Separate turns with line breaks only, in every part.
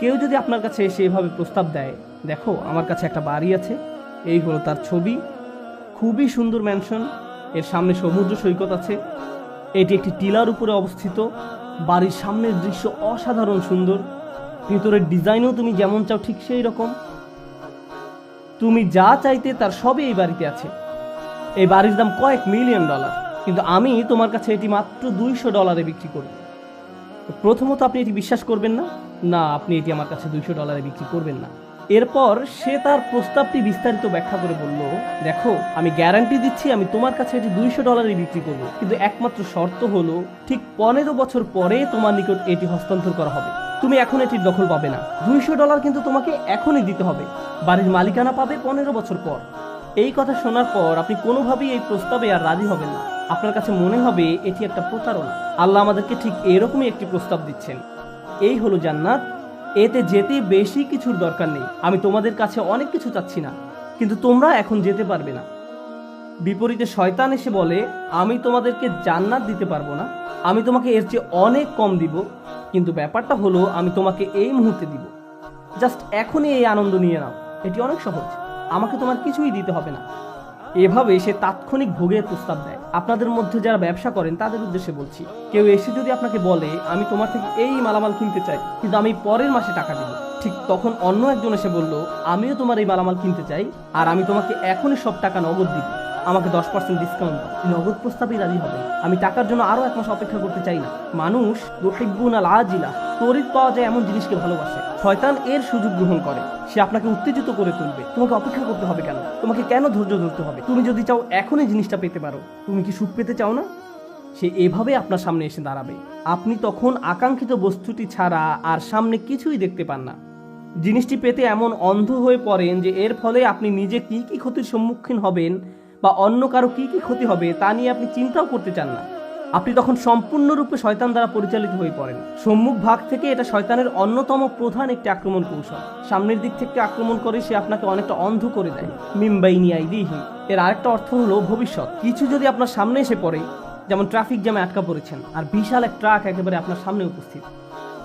কেউ যদি আপনার কাছে এসে এভাবে প্রস্তাব দেয়, দেখো, আমার কাছে একটা বাড়ি আছে, এই হলো তার ছবি, খুবই সুন্দর ম্যানশন এর সামনে সমুদ্র সৈকত আছে, এটি একটি টিলার উপরে অবস্থিত, বাড়ির সামনের দৃশ্য অসাধারণ সুন্দর, ভিতরের ডিজাইনও তুমি যেমন চাও ঠিক সেই রকম। তুমি যা চাইতে তার সবই এই বাড়িতে আছে। এই বাড়ির দাম কয়েক মিলিয়ন ডলার কিন্তু আমি তোমার কাছে এটি মাত্র দুইশো ডলারে বিক্রি করব। তো প্রথমত আপনি এটি বিশ্বাস করবেন না। না, আপনি এটি আমার কাছে দুইশো ডলারে বিক্রি করবেন না। এরপর সে তার প্রস্তাবটি বিস্তারিত ব্যাখ্যা করে বলল, দেখো, আমি গ্যারান্টি দিচ্ছি, আমি তোমার কাছে এটি দুইশো ডলারে বিক্রি করব। কিন্তু একমাত্র শর্ত হলো, ঠিক পনেরো বছর পরে তোমার নিকট এটি হস্তান্তর করা হবে। তুমি এখন এটির দখল পাবে না। দুইশো ডলার কিন্তু তোমাকে এখনই দিতে হবে। বাড়ির মালিকানা পাবে পনেরো বছর পর। এই কথা শোনার পর আপনি কোনোভাবেই এই প্রস্তাবে আর রাজি হবেন না। আপনার কাছে মনে হবে এটি একটা প্রতারণা। আল্লাহ আমাদেরকে ঠিক এরকমই একটি প্রস্তাব দিচ্ছেন। এই হলো জান্নাত। এতে যেতে বেশি কিছুর দরকার নেই। আমি তোমাদের কাছে অনেক কিছু চাচ্ছি না, কিন্তু তোমরা এখন যেতে পারবে না। বিপরীতে শয়তান এসে বলে, আমি তোমাদেরকে জান্নাত দিতে পারব না। আমি তোমাকে এর চেয়ে অনেক কম দিব। কিন্তু ব্যাপারটা হলো, আমি তোমাকে এই মুহূর্তে দিব। জাস্ট এখনই এই আনন্দ নিয়ে নাও। এটি অনেক সহজ। আমাকে তোমার কিছুই দিতে হবে না। এভাবে সে তাৎক্ষণিক ভোগের প্রস্তাব দেয়। আপনাদের মধ্যে যারা ব্যবসা করেন, তাদের উদ্দেশ্যে বলছি, কেউ এসে যদি আপনাকে বলে, আমি তোমার থেকে এই মালামাল কিনতে চাই, কিন্তু আমি পরের মাসে টাকা দিব ঠিক তখন অন্য একজন এসে বলল, আমিও তোমার এই মালামাল কিনতে চাই, আর আমি তোমাকে এখনই সব টাকা নগদ দিব। আমাকে দশ পার্সেন্ট ডিসকাউন্ট নগদ প্রস্তাবেই রাজি হবে। আমি টাকার জন্য আরও এক মাস অপেক্ষা করতে চাই না। মানুষ রহিবুন আল আজিলা তরিত পাওয়া যায় এমন জিনিসকে ভালোবাসে। শয়তান এর সুযোগ গ্রহণ করে। সে আপনাকে উত্তেজিত করে তুলবে। তোমাকে অপেক্ষা করতে হবে কেন? তোমাকে কেন ধৈর্য ধরতে হবে? তুমি যদি চাও এখনই জিনিসটা পেতে পারো, তুমি কি সুখ পেতে চাও না? সে এভাবে আপনার সামনে এসে দাঁড়াবে। আপনি তখন আকাঙ্ক্ষিত বস্তুটি ছাড়া আর সামনে কিছুই দেখতে পান না। জিনিসটি পেতে এমন অন্ধ হয়ে পড়েন যে এর ফলে আপনি নিজে কি কি ক্ষতির সম্মুখীন হবেন বা অন্য কারও কি কি ক্ষতি হবে তা নিয়ে আপনি চিন্তাও করতে চান না। আপনি তখন সম্পূর্ণরূপে শয়তান দ্বারা পরিচালিত হয়ে পড়েন। সম্মুখ ভাগ থেকে এটা শয়তানের অন্যতম প্রধান একটি আক্রমণ কৌশল। সামনের দিক থেকে আক্রমণ করে সে আপনাকে অনেকটা অন্ধ করে দেয়। মিম্বাইনি আইদিহি। এর আরেকটা অর্থ হলো ভবিষ্যৎ। কিছু যদি আপনার সামনে এসে পড়ে, যেমন ট্রাফিক জ্যামে আটকা পড়েছেন, আর বিশাল এক ট্রাক একেবারে আপনার সামনে উপস্থিত,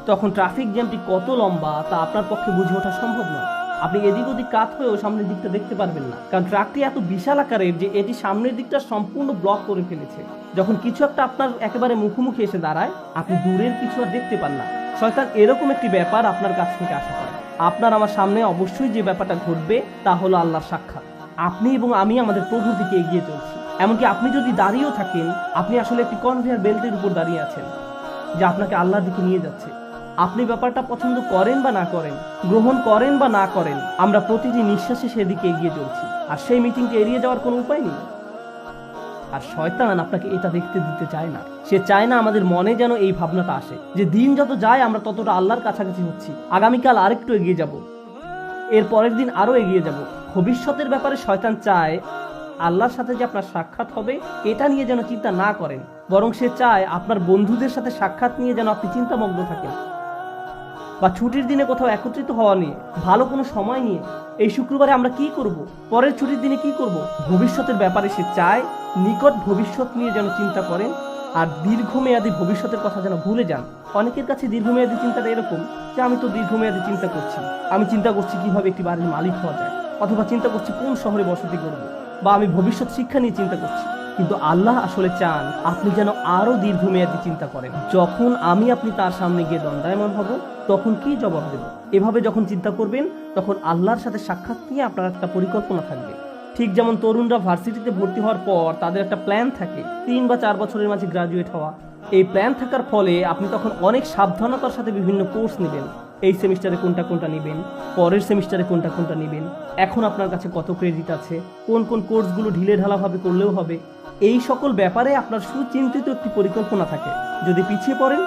তখন ট্রাফিক জ্যামটি কত লম্বা তা আপনার পক্ষে বুঝে ওঠা সম্ভব নয়। আপনি এদিক ওদিক কাত হয়েও সামনের দিকটা দেখতে পারবেন না। কারণ ট্রাকটি এত বিশাল আকারের যে এটি সামনের দিকটা সম্পূর্ণ ব্লক করে ফেলেছে। যখন কিছু একটা আপনার একেবারে মুখোমুখি এসে দাঁড়ায়, আপনি দূরের কিছু আর দেখতে পান না। শয়তান এরকম একটি ব্যাপার আপনার কাছ থেকে আশা করে আপনার আমার সামনে অবশ্যই যে ব্যাপারটা ঘটবে, তা হলো আল্লাহর সাক্ষাৎ। আপনি এবং আমি আমাদের প্রভুর দিকে এগিয়ে চলছি। এমনকি আপনি যদি দাঁড়িয়েও থাকেন, আপনি আসলে একটি কনভেয়ার বেল্টের উপর দাঁড়িয়ে আছেন, যা আপনাকে আল্লাহর দিকে নিয়ে যাচ্ছে। আপনি ব্যাপারটা পছন্দ করেন বা না করেন, গ্রহণ করেন বা না করেন, আমরা প্রতিটি নিঃশ্বাসে সেদিকে এগিয়ে চলছি। আর সেই মিটিংকে এড়িয়ে যাওয়ার কোনো উপায় নেই। আর শয়তান আপনাকে এটা দেখতে দিতে চায় না। সে চায় না আমাদের মনে যেন এই ভাবনাটা আসে, যে দিন যত যায় আমরা ততটা আল্লাহর কাছাকাছি হচ্ছি। আগামীকাল আরেকটু এগিয়ে যাব। এর পরের দিন আরও এগিয়ে যাব। ভবিষ্যতের ব্যাপারে শয়তান চায়, আল্লাহর সাথে যে আপনার সাক্ষাৎ হবে, এটা নিয়ে যেন চিন্তা না করেন। বরং সে চায় আপনার বন্ধুদের সাথে সাক্ষাৎ নিয়ে যেন আপনি চিন্তামগ্ন থাকেন। বা ছুটির দিনে কোথাও একত্রিত হওয়া নিয়ে, ভালো কোনো সময় নিয়ে, এই শুক্রবারে আমরা কি করব? পরের ছুটির দিনে কি করব? ভবিষ্যতের ব্যাপারে সে চায়, নিকট ভবিষ্যৎ নিয়ে যেন চিন্তা করেন, আর দীর্ঘমেয়াদী ভবিষ্যতের কথা যেন ভুলে যান। অনেকের কাছে দীর্ঘমেয়াদী চিন্তাটা এরকম যে, আমি তো দীর্ঘমেয়াদী চিন্তা করছি। আমি চিন্তা করছি কীভাবে একটি বাড়ির মালিক হওয়া যায়? অথবা চিন্তা করছি কোন শহরে বসতি করব বা আমি ভবিষ্যৎ শিক্ষা নিয়ে চিন্তা করছি। কিন্তু আল্লাহ আসলে চান আপনি যেন আরও দীর্ঘমেয়াদী চিন্তা করেন। যখন আমি আপনি তার সামনে গিয়ে দণ্ডায়মান হব, তখন কি জবাব দেব? এভাবে যখন চিন্তা করবেন, তখন আল্লাহর সাথে সাক্ষাৎ নিয়ে আপনার একটা পরিকল্পনা থাকবে। ঠিক যেমন তরুণরা ভার্সিটিতে ভর্তি হওয়ার পর তাদের একটা প্ল্যান থাকে, তিন বা চার বছরের মাঝে গ্রাজুয়েট হওয়া। এই প্ল্যান থাকার ফলে আপনি তখন অনেক সাবধানতার সাথে বিভিন্ন কোর্স নেবেন। এই সেমিস্টারে কোনটা কোনটা নেবেন? পরের সেমিস্টারে কোনটা কোনটা নেবেন? এখন আপনার কাছে কত ক্রেডিট আছে? কোন কোন কোর্সগুলো ঢিলে ঢালাভাবে করলেও হবে? এই সকল ব্যাপারে আপনার সুচিন্তিত একটি পরিকল্পনা থাকে। যদি পিছিয়ে পড়েন,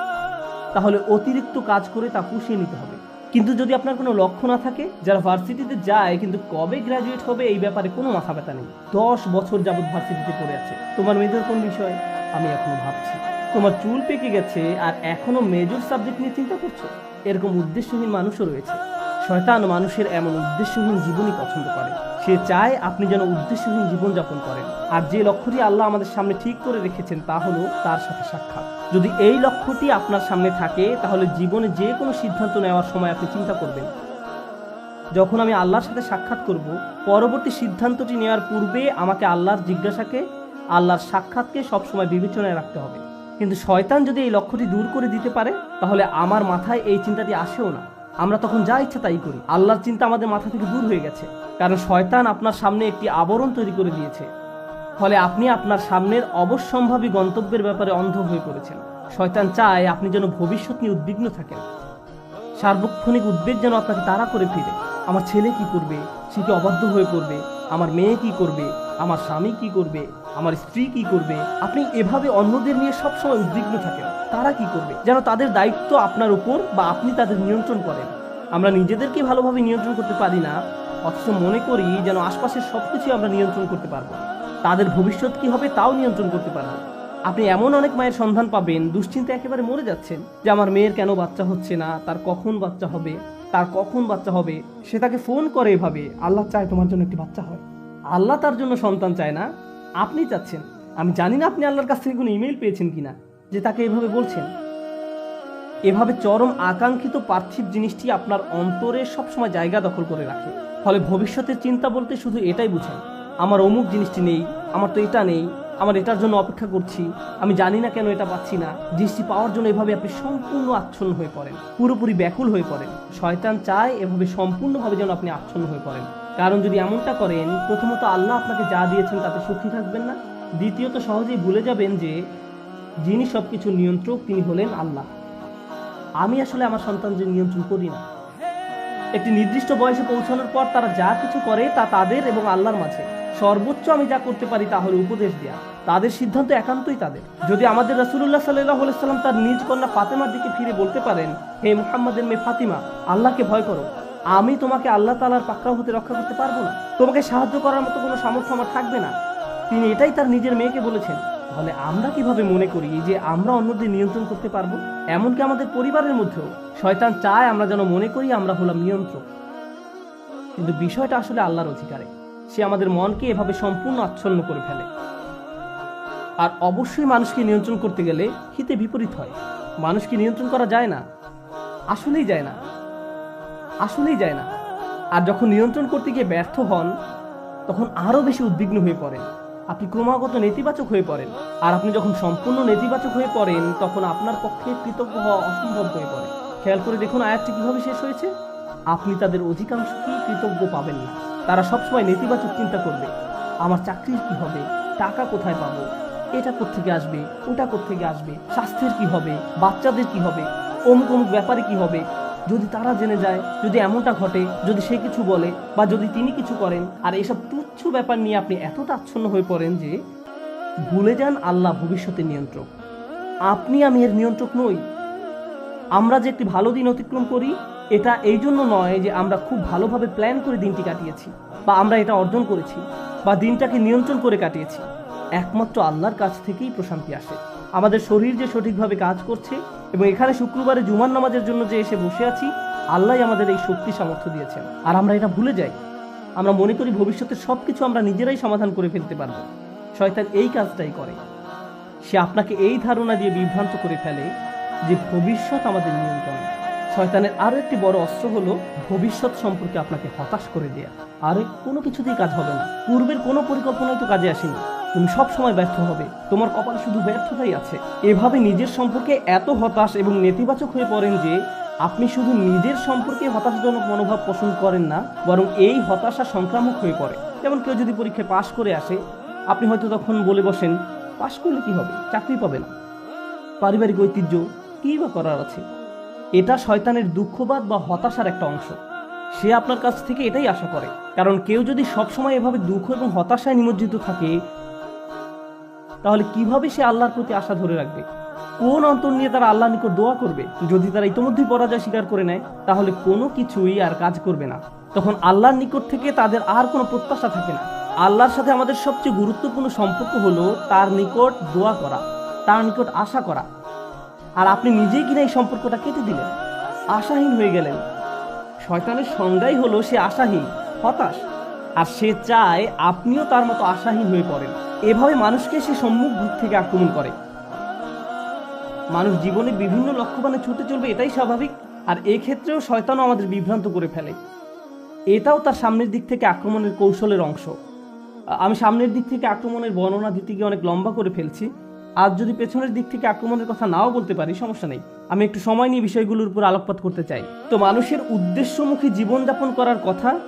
তাহলে অতিরিক্ত কাজ করে তা পুষিয়ে নিতে হবে। কিন্তু যদি আপনার কোনো লক্ষ্য না থাকে, যারা ভার্সিটিতে যায় কিন্তু কবে গ্র্যাজুয়েট হবে, এই ব্যাপারে কোনো মাথা ব্যথা নেই। দশ বছর যাবৎ ভার্সিটিতে পড়ে আছে। তোমার মেজর কোন বিষয়? আমি এখনও ভাবছি। তোমার চুল পেকে গেছে আর এখনও মেজর সাবজেক্ট নিয়ে চিন্তা করছ? এরকম উদ্দেশ্যহীন মানুষও রয়েছে। শয়তান মানুষের এমন উদ্দেশ্যহীন জীবনই পছন্দ করে। সে চায় আপনি যেন উদ্দেশ্যহীন জীবনযাপন করেন। আর যে লক্ষ্যটি আল্লাহ আমাদের সামনে ঠিক করে রেখেছেন তা হলো তার সাথে সাক্ষাৎ। যদি এই লক্ষ্যটি আপনার সামনে থাকে, তাহলে জীবনে যে কোনো সিদ্ধান্ত নেওয়ার সময় আপনি চিন্তা করবেন। যখন আমি আল্লাহর সাথে সাক্ষাৎ করব, পরবর্তী সিদ্ধান্তটি নেওয়ার পূর্বে আমাকে আল্লাহর জিজ্ঞাসাকে, আল্লাহর সাক্ষাৎকে সবসময় বিবেচনায় রাখতে হবে। কিন্তু শয়তান যদি এই লক্ষ্যটি দূর করে দিতে পারে, তাহলে আমার মাথায় এই চিন্তাটি আসেও না। আমরা তখন যা ইচ্ছা তাই করি। আল্লাহর চিন্তা আমাদের মাথা থেকে দূর হয়ে গেছে। কারণ শয়তান আপনার সামনে একটি আবরণ তৈরি করে দিয়েছে। ফলে আপনি আপনার সামনের অবশ্যম্ভাবী গন্তব্যের ব্যাপারে অন্ধ হয়ে পড়েছেন। শয়তান চায় আপনি যেন ভবিষ্যৎ নিয়ে উদ্বিগ্ন থাকেন। সার্বক্ষণিক উদ্বেগ যেন আপনাকে তাড়া করে ফিরে। আমার ছেলে কি করবে? সে কি অবাধ্য হয়ে পড়বে? আমার মেয়ে কি করবে? আমার স্বামী কি করবে? আমার স্ত্রী কি করবে? আপনি এভাবে অন্যদের নিয়ে সবসময় উদ্বিগ্ন থাকেন। তারা কি করবে? যেন তাদের দায়িত্ব আপনার উপর বা আপনি তাদের নিয়ন্ত্রণ করেন। আমরা নিজেদেরকে ভালোভাবে নিয়ন্ত্রণ করতে পারি না, অথচ মনে করি যেন আশপাশের সব কিছু আমরা নিয়ন্ত্রণ করতে পারব। তাদের ভবিষ্যৎ কি হবে তাও নিয়ন্ত্রণ করতে পারব। আপনি এমন অনেক মায়ের সন্ধান পাবেন, দুশ্চিন্তা একেবারে মরে যাচ্ছেন যে আমার মেয়ের কেন বাচ্চা হচ্ছে না, তার কখন বাচ্চা হবে, তার কখন বাচ্চা হবে, সে তাকে ফোন করে এভাবে, আল্লাহ চায় তোমার জন্য একটি বাচ্চা হয়। আল্লাহ তার জন্য সন্তান চায় না, আপনি চাচ্ছেন। আমি জানি না আপনি আল্লাহর কাছ থেকে কোনো ইমেল পেয়েছেন কিনা, যে তাকে এভাবে বলছেন। এভাবে চরম আকাঙ্ক্ষিত পার্থিব জিনিসটি আপনার অন্তরে সবসময় জায়গা দখল করে রাখে। ফলে ভবিষ্যতের চিন্তা বলতে শুধু এটাই বুঝেন আমার অমুক জিনিসটি নেই, আমার তো এটা নেই, আমার এটার জন্য অপেক্ষা করছি, আমি জানি না কেন এটা পাচ্ছি না, জিনিসটি পাওয়ার জন্য এভাবে আপনি সম্পূর্ণ আচ্ছন্ন হয়ে পড়েন, পুরোপুরি ব্যাকুল হয়ে পড়েন। শয়তান চায় এভাবে সম্পূর্ণভাবে যেন আপনি আচ্ছন্ন হয়ে পড়েন। কারণ যদি এমনটা করেন, প্রথমত আল্লাহ আপনাকে যা দিয়েছেন তাতে সুখী থাকবেন না। দ্বিতীয়ত সহজেই ভুলে যাবেন যে যিনি সবকিছু নিয়ন্ত্রক, তিনি হলেন আল্লাহ। আমি আসলে আমার সন্তানদের নিয়ন্ত্রণ করি না। একটি নির্দিষ্ট বয়সে পৌঁছানোর পর তারা যা কিছু করে তা তাদের এবং আল্লাহর মাঝে। সর্বোচ্চ আমি যা করতে পারি তা হলো উপদেশ দেওয়া তাদের সিদ্ধান্ত একান্তই তাদের। যদি আমাদের রাসুল্লাহ সাল্লাহ সাল্লাম তার নিজ কন্যা ফাতেমার দিকে ফিরে বলতে পারেন, হে মুহাম্মাদের মেয়ে ফাতিমা, আল্লাহকে ভয় করো। আমি তোমাকে আল্লাহ তালার পাকড়াও হতে রক্ষা করতে পারব না। তোমাকে সাহায্য করার মতো কোনো সামর্থ্য আমার থাকবে না। তিনি এটাই তার নিজের মেয়েকে বলেছেন। তাহলে আমরা কীভাবে মনে করি যে আমরা অন্যদের নিয়ন্ত্রণ করতে পারব? এমনকি আমাদের পরিবারের মধ্যেও। শয়তান চায় আমরা যেন মনে করি আমরা হলাম নিয়ন্ত্রক। কিন্তু বিষয়টা আসলে আল্লাহর অধিকারে। সে আমাদের মনকে এভাবে সম্পূর্ণ আচ্ছন্ন করে ফেলে। আর অবশ্যই মানুষকে নিয়ন্ত্রণ করতে গেলে হিতে বিপরীত হয়। মানুষকে নিয়ন্ত্রণ করা যায় না। আসলেই যায় না। আসলেই যায় না। আর যখন নিয়ন্ত্রণ করতে গিয়ে ব্যর্থ হন, তখন আরও বেশি উদ্বিগ্ন হয়ে পড়েন। আপনি ক্রমাগত নেতিবাচক হয়ে পড়েন। আর আপনি যখন সম্পূর্ণ নেতিবাচক হয়ে পড়েন, তখন আপনার পক্ষে কৃতজ্ঞ হওয়া অসম্ভব হয়ে পড়ে। খেয়াল করে দেখুন, আয়াতটি কীভাবে শেষ হয়েছে? আপনি তাদের অধিকাংশকেই কৃতজ্ঞ পাবেন না। তারা সবসময় নেতিবাচক চিন্তা করবে। আমার চাকরির কি হবে? টাকা কোথায় পাবো? এটা কোত্থেকে আসবে? ওটা কোত্থেকে আসবে? স্বাস্থ্যের কি হবে? বাচ্চাদের কি হবে? অমুক অমুক ব্যাপারে কি হবে? যদি তারা জেনে যায়, যদি এমনটা ঘটে, যদি সে কিছু বলে বা যদি তিনি কিছু করেন, আর এসব তুচ্ছ ব্যাপার নিয়ে আপনি এতটা আচ্ছন্ন হয়ে পড়েন যে ভুলে যান আল্লাহ ভবিষ্যতের নিয়ন্ত্রক। আপনি আমি এর নিয়ন্ত্রক নই। আমরা যে একটি ভালো দিন অতিক্রম করি, এটা এই জন্য নয় যে আমরা খুব ভালোভাবে প্ল্যান করে দিনটি কাটিয়েছি বা আমরা এটা অর্জন করেছি বা দিনটাকে নিয়ন্ত্রণ করে কাটিয়েছি। একমাত্র আল্লাহর কাছ থেকেই প্রশান্তি আসে। আমাদের শরীর যে সঠিকভাবে কাজ করছে এবং এখানে শুক্রবারে জুমার নামাজের জন্য যে এসে বসে আছি আল্লাহ আমাদের এই শক্তি সামর্থ্য দিয়েছেন। আর আমরা এটা ভুলে যাই। আমরা মনে করি ভবিষ্যতের সব কিছু আমরা নিজেরাই সমাধান করে ফেলতে পারব। শয়তান এই কাজটাই করে। সে আপনাকে এই ধারণা দিয়ে বিভ্রান্ত করে ফেলে যে ভবিষ্যৎ আমাদের নিয়ন্ত্রণে। শয়তানের আরও একটি বড় অস্ত্র হলো ভবিষ্যৎ সম্পর্কে আপনাকে হতাশ করে দেয়া। আরে কোনো কিছুতেই কাজ হবে না। পূর্বের কোনো পরিকল্পনাই তো কাজে আসেনি। তুমি সব সময় ব্যর্থ হবে। তোমার কপালে শুধু ব্যর্থতাই আছে। এভাবে নিজের সম্পর্কে এত হতাশ এবং নেতিবাচক হয়ে পড়েন যে, আপনি শুধু নিজের সম্পর্কে হতাশাজনক মনোভাব পোষণ করেন না, বরং এই হতাশা সংক্রামক হয়ে পড়ে। যেমন কেউ যদি পরীক্ষায় পাশ করে আসে, আপনি হয়তো তখন বলে বসেন, পাশ করলে কি হবে? চাকরি পাবে না। পারিবারিক ঐতিহ্য কী বা করার আছে? এটা শয়তানের দুঃখবাদ বা হতাশার একটা অংশ। সে আপনার কাছ থেকে এটাই আশা করে। কারণ কেউ যদি সবসময় এভাবে দুঃখ এবং হতাশায় নিমজ্জিত থাকে তাহলে কীভাবে সে আল্লাহর প্রতি আশা ধরে রাখবে? কোন অন্তর নিয়ে তারা আল্লাহর নিকট দোয়া করবে? যদি তারা ইতিমধ্যেই পরাজয় স্বীকার করে নেয়, তাহলে কোনো কিছুই আর কাজ করবে না। তখন আল্লাহর নিকট থেকে তাদের আর কোনো প্রত্যাশা থাকে না। আল্লাহর সাথে আমাদের সবচেয়ে গুরুত্বপূর্ণ সম্পর্ক হলো তার নিকট দোয়া করা, তার নিকট আশা করা। আর আপনি নিজেই কিনা এই সম্পর্কটা কেটে দিলেন। আশাহীন হয়ে গেলেন। শয়তানের সংজ্ঞাই হলো সে আশাহীন, হতাশ। আর সে চায় আপনিও তার মতো আশাহীন হয়ে পড়েন। এভাবে মানুষকে সে সম্মুখ দিক থেকে আক্রমণ করে। মানুষ জীবনে বিভিন্ন লক্ষ্যবানে ছুটে চলবে, এটাই স্বাভাবিক। আর এক্ষেত্রেও শয়তানও আমাদের বিভ্রান্ত করে ফেলে। এটাও তার সামনের দিক থেকে আক্রমণের কৌশলের অংশ। আমি সামনের দিক থেকে আক্রমণের বর্ণনা দিতে গিয়ে অনেক লম্বা করে ফেলছি। আর যদি পেছনের দিক থেকে আক্রমণের কথা নাও বলতে পারি, সমস্যা নেই। আমি একটু সময় নিয়ে বিষয়গুলোর উপর আলোকপাত করতে চাই। তো মানুষের উদ্দেশ্যমুখী জীবনযাপন করার কথা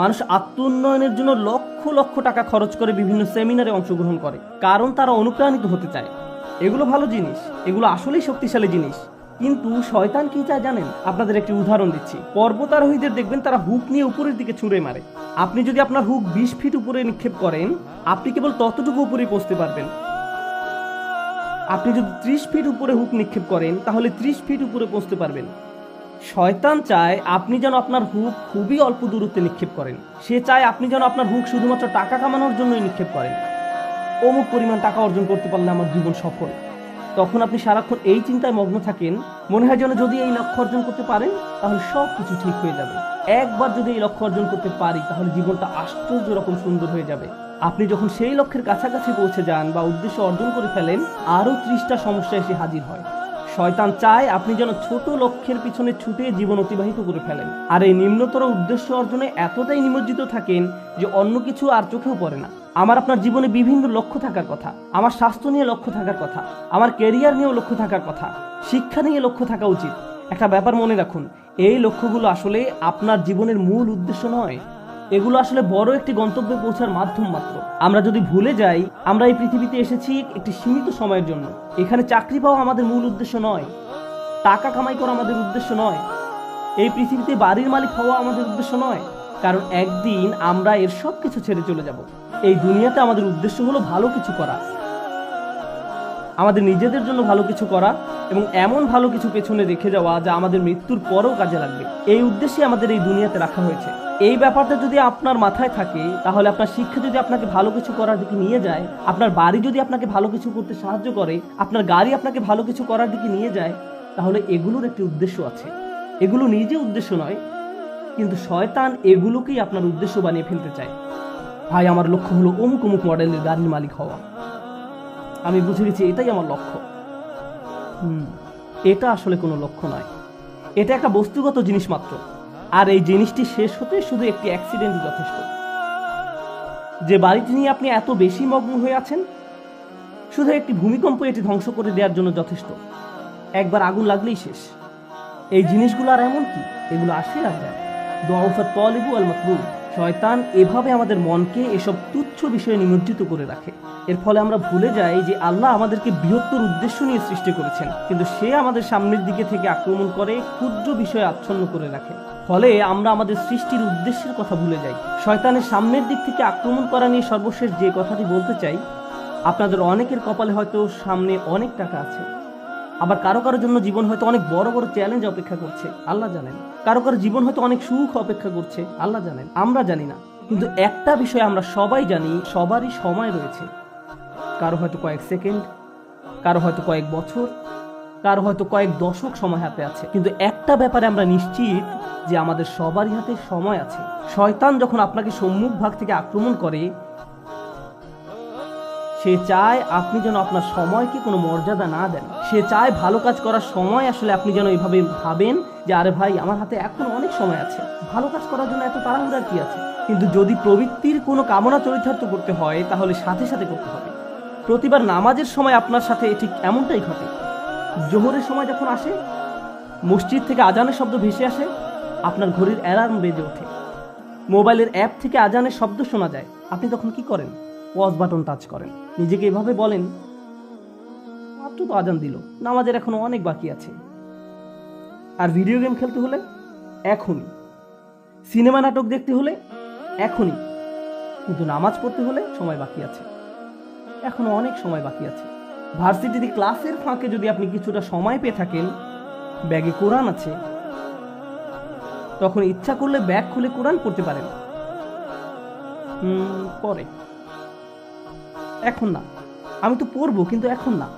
মানুষ আত্ম উন্নয়নের জন্য লক্ষ লক্ষ টাকা খরচ করে বিভিন্ন সেমিনারে অংশগ্রহণ করে, কারণ তারা অনুপ্রাণিত হতে চায়। এগুলো ভালো জিনিস, এগুলো আসলেই শক্তিশালী জিনিস। কিন্তু শয়তান কি চায় জানেন? আপনাদের একটি উদাহরণ দিচ্ছি। পর্বতারোহীদের দেখবেন তারা হুক নিয়ে উপরের দিকে ছুঁড়ে মারে। আপনি যদি আপনার হুক বিশ ফিট উপরে নিক্ষেপ করেন, আপনি কেবল ততটুকু উপরেই পৌঁছতে পারবেন। আপনি যদি ত্রিশ ফিট উপরে হুক নিক্ষেপ করেন, তাহলে ত্রিশ ফিট উপরে পৌঁছতে পারবেন। শয়তান চায় আপনি যেন আপনার হুক খুবই অল্প দূরত্বে নিক্ষেপ করেন। সে চায় আপনি যেন আপনার হুক শুধুমাত্র টাকা কামানোর জন্যই নিক্ষেপ করেন। অমুক পরিমাণ টাকা অর্জন করতে পারলে আমার জীবন সফল। তখন আপনি সারাক্ষণ এই চিন্তায় মগ্ন থাকেন, মনে হয় যেন যদি এই লক্ষ্য অর্জন করতে পারেন, তাহলে সব কিছু ঠিক হয়ে যাবে। একবার যদি এই লক্ষ্য অর্জন করতে পারি, তাহলে জীবনটা আশ্চর্য রকম সুন্দর হয়ে যাবে। আপনি যখন সেই লক্ষ্যের কাছাকাছি পৌঁছে যান বা উদ্দেশ্য অর্জন করে ফেলেন, আরও ত্রিশটা সমস্যা এসে হাজির হয়। শয়তান চায় আপনি যেন ছোট লক্ষ্যের পিছনে ছুটে জীবন অতিবাহিত করে ফেলেন। আর এই নিম্নতর উদ্দেশ্য অর্জনে এতটাই নিমজ্জিত থাকেন যে অন্য কিছু আর চোখেও পড়ে না। আমার আপনার জীবনে বিভিন্ন লক্ষ্য থাকার কথা, আমার স্বাস্থ্য নিয়ে লক্ষ্য থাকার কথা, আমার কেরিয়ার নিয়েও লক্ষ্য থাকার কথা, শিক্ষা নিয়ে লক্ষ্য থাকা উচিত। একটা ব্যাপার মনে রাখুন, এই লক্ষ্যগুলো আসলে আপনার জীবনের মূল উদ্দেশ্য নয়। এগুলো আসলে বড় একটি গন্তব্যে পৌঁছার মাধ্যম মাত্র। আমরা যদি ভুলে যাই, আমরা এই পৃথিবীতে এসেছি একটি সীমিত সময়ের জন্য। এখানে চাকরি পাওয়া আমাদের মূল উদ্দেশ্য নয়। টাকা কামাই করা আমাদের উদ্দেশ্য নয়। এই পৃথিবীতে বাড়ির মালিক হওয়া আমাদের উদ্দেশ্য নয়। কারণ একদিন আমরা এর সব কিছু ছেড়ে চলে যাব। এই দুনিয়াতে আমাদের উদ্দেশ্য হলো ভালো কিছু করা। আমাদের নিজেদের জন্য ভালো কিছু করা এবং এমন ভালো কিছু পেছনে রেখে যাওয়া যা আমাদের মৃত্যুর পরেও কাজে লাগবে। এই উদ্দেশ্যে আমাদের এই দুনিয়াতে রাখা হয়েছে। এই ব্যাপারটা যদি আপনার মাথায় থাকে, তাহলে আপনার শিক্ষা যদি আপনাকে ভালো কিছু করার দিকে নিয়ে যায়, আপনার বাড়ি যদি আপনাকে ভালো কিছু করতে সাহায্য করে, আপনার গাড়ি আপনাকে ভালো কিছু করার দিকে নিয়ে যায়, তাহলে এগুলোর একটি উদ্দেশ্য আছে। এগুলো নিজে উদ্দেশ্য নয়, কিন্তু শয়তান এগুলোকেই আপনার উদ্দেশ্য বানিয়ে ফেলতে চায়। ভাই, আমার লক্ষ্য হলো অমুক অমুক মডেলের গাড়ির মালিক হওয়া। আমি বুঝে গেছি এটাই আমার লক্ষ্য। হুম, এটা আসলে কোনো লক্ষ্য নয়। এটা একটা বস্তুগত জিনিস মাত্র। আর এই জিনিসটি শেষ হতে শুধু একটি অ্যাক্সিডেন্টই যথেষ্ট। যে বাড়িটি নিয়ে আপনি এত বেশি মগ্ন হয়ে আছেন, শুধু একটি ভূমিকম্প এটি ধ্বংস করে দেওয়ার জন্য যথেষ্ট। একবার আগুন লাগলেই শেষ। এই জিনিসগুলো আর এমন কি? এগুলো আসে আর যায়। দোয়াফাত তলিবু আল মাকরুব শয়তান এভাবে আমাদের মনকে এসব তুচ্ছ বিষয়ে নিমজ্জিত করে রাখে। এর ফলে আমরা ভুলে যাই যে আল্লাহ আমাদেরকে বৃহত্তর উদ্দেশ্য নিয়ে সৃষ্টি করেছেন, কিন্তু সে আমাদের সামনের দিকে থেকে আক্রমণ করে ক্ষুদ্র বিষয়ে আচ্ছন্ন করে রাখে। ফলে আমরা আমাদের সৃষ্টির উদ্দেশ্যের কথা ভুলে যাই। শয়তানের সামনের দিক থেকে আক্রমণ করা নিয়ে সর্বশেষ যে কথাটি বলতে চাই, আপনাদের অনেকের কপালে হয়তো সামনে অনেক টাকা আছে। আবার কারও কারোর জন্য জীবন হয়তো অনেক বড় বড় চ্যালেঞ্জ অপেক্ষা করছে, আল্লাহ জানেন। কারও কারও জীবন হয়তো অনেক সুখ অপেক্ষা করছে, আল্লাহ জানেন। আমরা জানি না। কিন্তু একটা বিষয় আমরা সবাই জানি, সবারই সময় রয়েছে। কারও হয়তো কয়েক সেকেন্ড, কারও হয়তো কয়েক বছর, কারও হয়তো কয়েক দশক সময় হাতে আছে। কিন্তু একটা ব্যাপারে আমরা নিশ্চিত যে আমাদের সবারই হাতে সময় আছে। শয়তান যখন আপনাকে সম্মুখ ভাগ থেকে আক্রমণ করে সে চায় আপনি যেন আপনার সময়কে কোনো মর্যাদা না দেন। সে চায় ভালো কাজ করার সময় আসলে আপনি যেন এইভাবে ভাবেন যে, আরে ভাই, আমার হাতে এখন অনেক সময় আছে। ভালো কাজ করার জন্য এত তাড়াহুড়ার কি আছে? কিন্তু যদি প্রবৃত্তির কোনো কামনা চরিতার্থ করতে হয়, তাহলে সাথে সাথে করতে হবে। প্রতিবার নামাজের সময় আপনার সাথে ঠিক এমনটাই ঘটে। জোহরের সময় যখন আসে, মসজিদ থেকে আজানের শব্দ ভেসে আসে, আপনার ঘড়ির অ্যালার্ম বেজে ওঠে। মোবাইলের অ্যাপ থেকে আজানের শব্দ শোনা যায়। আপনি তখন কি করেন? পজ বাটন টাচ করেন। নিজেকে এভাবে বলেন, মাত্র তো আজান দিল, নামাজের এখনও অনেক বাকি আছে। আর ভিডিও গেম খেলতে হলে এখনই। সিনেমা নাটক দেখতে হলে এখনই। কিন্তু নামাজ পড়তে হলে সময় বাকি আছে। এখনও অনেক সময় বাকি আছে। ভার্সিটিতে ক্লাসের ফাঁকে যদি আপনি কিছুটা সময় পেয়ে থাকেন, ব্যাগে কোরআন আছে, তখন ইচ্ছা করলে ব্যাগ খুলে কোরআন পড়তে পারেন। পরে। এখন না। আমি তো পড়ব, কিন্তু এখন না।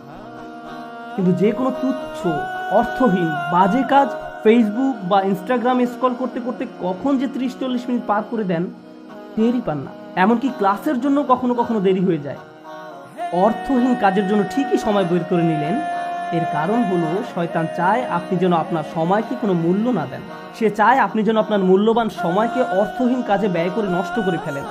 কিন্তু যে কোনো তুচ্ছ, অর্থহীন, বাজে কাজ ফেসবুক বা ইনস্টাগ্রামে স্ক্রল করতে করতে কখন যে ত্রিশ চল্লিশ মিনিট পার করে দেন, টেরই পান না। এমনকি ক্লাসের জন্য কখনো কখনো দেরি হয়ে যায়। অর্থহীন কাজের জন্য ঠিকই সময় বের করে নিলেন। এর কারণ হলো, শয়তান চায় আপনি যেন আপনার সময়কে কোনো মূল্য না দেন। সে চায় আপনি যেন আপনার মূল্যবান সময়কে অর্থহীন কাজে ব্যয় করে নষ্ট করে ফেলেন।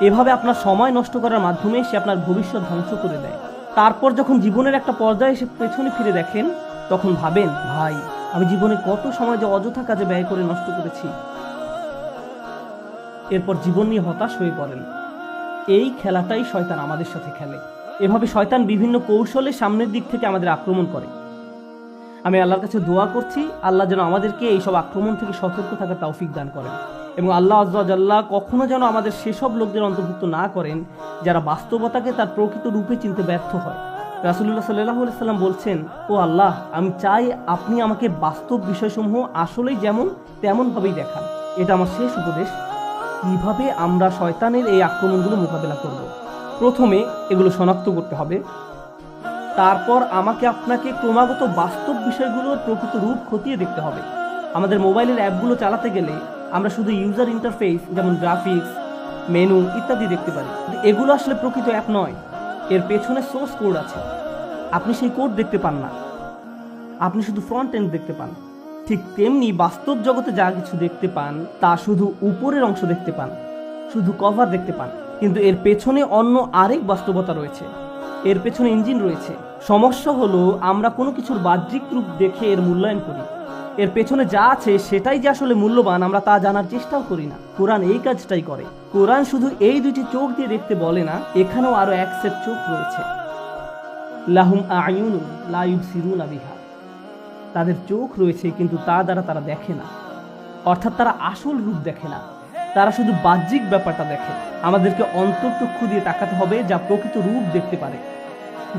এভাবে আপনার সময় নষ্ট করার মাধ্যমে সে আপনার ভবিষ্যৎ ধ্বংস করে দেয়। তারপর যখন জীবনের একটা পর্যায়ে এসে পেছনে ফিরে দেখেন, তখন ভাবেন, ভাই, আমি জীবনে কত সময় যে অযথা কাজে ব্যয় করে নষ্ট করেছি। এরপর জীবন নিয়ে হতাশ হয়ে পড়েন। এই খেলাটাই শয়তান আমাদের সাথে খেলে। এভাবে শয়তান বিভিন্ন কৌশলে সামনের দিক থেকে আমাদের আক্রমণ করে। আমি আল্লাহর কাছে দোয়া করছি, আল্লাহ যেন আমাদেরকে এইসব আক্রমণ থেকে সতর্ক থাকার তৌফিক দান করেন। এবং আল্লাহ আজ্লাহ কখনো যেন আমাদের সেসব লোকদের অন্তর্ভুক্ত না করেন, যারা বাস্তবতাকে তার প্রকৃত রূপে চিনতে ব্যর্থ হয়। রাসুল্লাহ সাল্লাহ সাল্লাম বলছেন, ও আল্লাহ, আমি চাই আপনি আমাকে বাস্তব বিষয়সমূহ আসলেই যেমন তেমনভাবেই দেখান। এটা আমার শেষ উপদেশ। কীভাবে আমরা শয়তানের এই আক্রমণগুলো মোকাবেলা করব? প্রথমে এগুলো শনাক্ত করতে হবে। তারপর আমাকে আপনাকে ক্রমাগত বাস্তব বিষয়গুলোর প্রকৃত রূপ খতিয়ে দেখতে হবে। আমাদের মোবাইলের অ্যাপগুলো চালাতে গেলে আমরা শুধু ইউজার ইন্টারফেস যেমন গ্রাফিক্স মেনু ইত্যাদি দেখতে পারি। এগুলো আসলে প্রকৃত অ্যাপ নয়। এর পেছনে সোর্স কোড আছে। আপনি সেই কোড দেখতে পান না। আপনি শুধু ফ্রন্ট এন্ড দেখতে পান। ঠিক তেমনি বাস্তব জগতে যা কিছু দেখতে পান, তা শুধু উপরের অংশ দেখতে পান। শুধু কভার দেখতে পান। কিন্তু এর পেছনে অন্য আরেক বাস্তবতা রয়েছে। এর পেছনে ইঞ্জিন রয়েছে। সমস্যা হলো, আমরা কোনো কিছুর বাহ্যিক রূপ দেখে এর মূল্যায়ন করি। এর পেছনে যা আছে সেটাই যে আসলে মূল্যবান, আমরা তা জানার চেষ্টাও করি না। কোরআন এই কাজটাই করে। কোরআন শুধু এই দুটি চোখ দিয়ে দেখতে বলে না, এখানেও আরও এক সেট চোখ রয়েছে। লাহুম সিরুন তাদের চোখ রয়েছে, কিন্তু তা দ্বারা তারা দেখে না। অর্থাৎ তারা আসল রূপ দেখে না। তারা শুধু বাহ্যিক ব্যাপারটা দেখে। আমাদেরকে অন্তর্চক্ষু দিয়ে তাকাতে হবে যা প্রকৃত রূপ দেখতে পারে।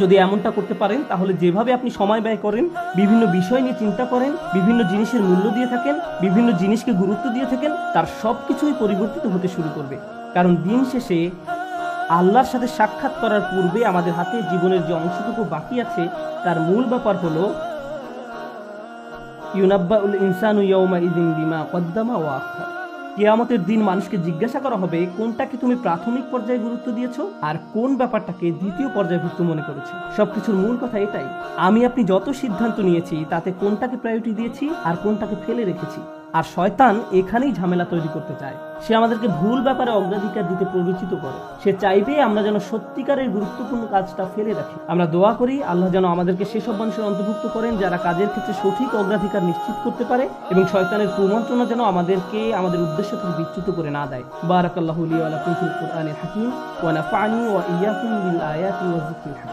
যদি এমনটা করতে পারেন, তাহলে যেভাবে আপনি সময় ব্যয় করেন, বিভিন্ন বিষয় নিয়ে চিন্তা করেন, বিভিন্ন জিনিসের মূল্য দিয়ে থাকেন, বিভিন্ন জিনিসকে গুরুত্ব দিয়ে থাকেন, তার সব কিছুই পরিবর্তিত হতে শুরু করবে। কারণ দিন শেষে আল্লাহর সাথে সাক্ষাৎ করার পূর্বে আমাদের হাতে জীবনের যে অংশটুকু বাকি আছে, তার মূল ব্যাপার হলো, ইউনাব্বাউল ইনসানু ইয়াউমা ইদিন বিমা কদ্দামা ওয়া আখার কেয়ামতের দিন মানুষকে জিজ্ঞাসা করা হবে কোনটাকে তুমি প্রাথমিক পর্যায়ে গুরুত্ব দিয়েছ? আর কোন ব্যাপারটাকে দ্বিতীয় পর্যায়ভুক্ত মনে করেছ? সবকিছুর মূল কথা এটাই। আমি আপনি যত সিদ্ধান্ত নিয়েছি, তাতে কোনটাকে প্রায়োরিটি দিয়েছি আর কোনটাকে ফেলে রেখেছি? আর শয়তান এখানেই ঝামেলা তৈরি করতে চায়। সে আমাদেরকে ভুল ব্যাপারে অগ্রাধিকার দিতে প্ররোচিত করে। সে চাইবে আমরা যেন সত্যিকারের গুরুত্বপূর্ণ কাজটা ফেলে রাখি। আমরা দোয়া করি, আল্লাহ যেন আমাদেরকে সেসব মানুষের অন্তর্ভুক্ত করেন যারা কাজের ক্ষেত্রে সঠিক অগ্রাধিকার নিশ্চিত করতে পারে এবং শয়তানের কুমন্ত্রণা যেন আমাদেরকে আমাদের উদ্দেশ্য থেকে বিচ্যুত করে না দেয়। বারাকাল্লাহু হাকিম। ওয়া নাফা'নি ওয়া আয়াতি ওয়া হাকিম